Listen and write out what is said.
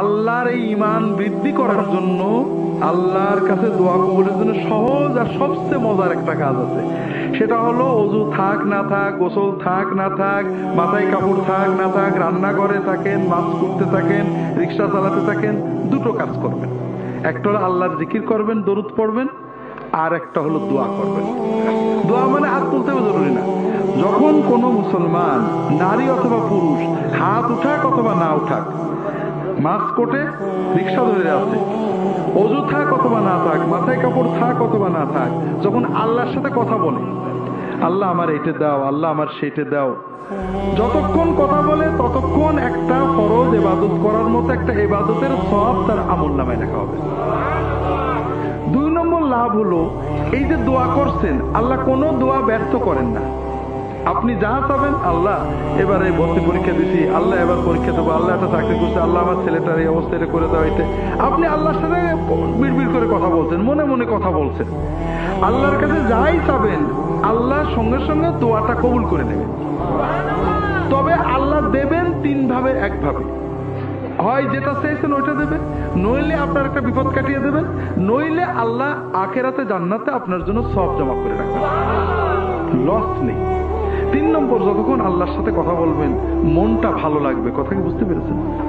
আল্লাহর এই ইমান বৃদ্ধি করার জন্য আল্লাহর কাছে দোয়া কবুলের জন্য সহজ আর সবচেয়ে মজার একটা কাজ আছে। সেটা হলো অজু থাক না থাক, গোসল থাক না থাক, মাথায় কাপড় থাক না থাক রান্না করে থাকেন মাছ করতে থাকেন, রিক্সা চালাতে থাকেন, দুটো কাজ করবেন। একটা হলো আল্লাহর জিকির করবেন, দরুদ পড়বেন, আর একটা হলো দোয়া করবেন। যখন কোনো মুসলমান নারী অথবা পুরুষ, হাত উঠাক অথবা না উঠাক, মাস্ক কোটে রিক্সা ধরে আছে অজু থাক অথবা না থাক, মাথায় কাপড় থাক অথবা না থাক, যখন আল্লাহর সাথে কথা বলে, আল্লাহ আমার এইটা দাও, আল্লাহ আমার সেইটা দাও, যতক্ষণ কথা বলে ততক্ষণ একটা ফরজ এবাদত করার মতো একটা এবাদতের সব তার আমল নামায় লেখা হবে। দুই নম্বর লাভ হলো, এই যে দোয়া করছেন, আল্লাহ কোনো দোয়া ব্যর্থ করেন না। আপনি যা চাবেন, আল্লাহ। এবারে ভর্তি পরীক্ষা দিছি, আল্লাহ এবার পরীক্ষা দেবো, আল্লাহ একটা চাকরি করছে, আল্লাহ আমার ছেলেটার এই অবস্থা এটা করে দেওয়া হইতে। আপনি আল্লাহর সাথে বিড়বিড় করে কথা বলছেন, মনে মনে কথা বলছেন। আল্লাহর কাছে যাই চাবেন, আল্লাহ সঙ্গে সঙ্গে দোয়াটা কবুল করে নেবেন। তবে আল্লাহ দেবেন তিন ভাবে এক ভাবে। হয় যেটা চেয়েছেন ওইটা দেবেন, নইলে আপনার একটা বিপদ কাটিয়ে দেবেন, নইলে আল্লাহ আখেরাতে জান্নাতে আপনার জন্য সব জমা করে রাখবেন। লস নেই। তিন নম্বর যতক্ষণ আল্লাহর সাথে কথা বলবেন মনটা ভালো লাগবে। কথা কি বুঝতে পেরেছেন?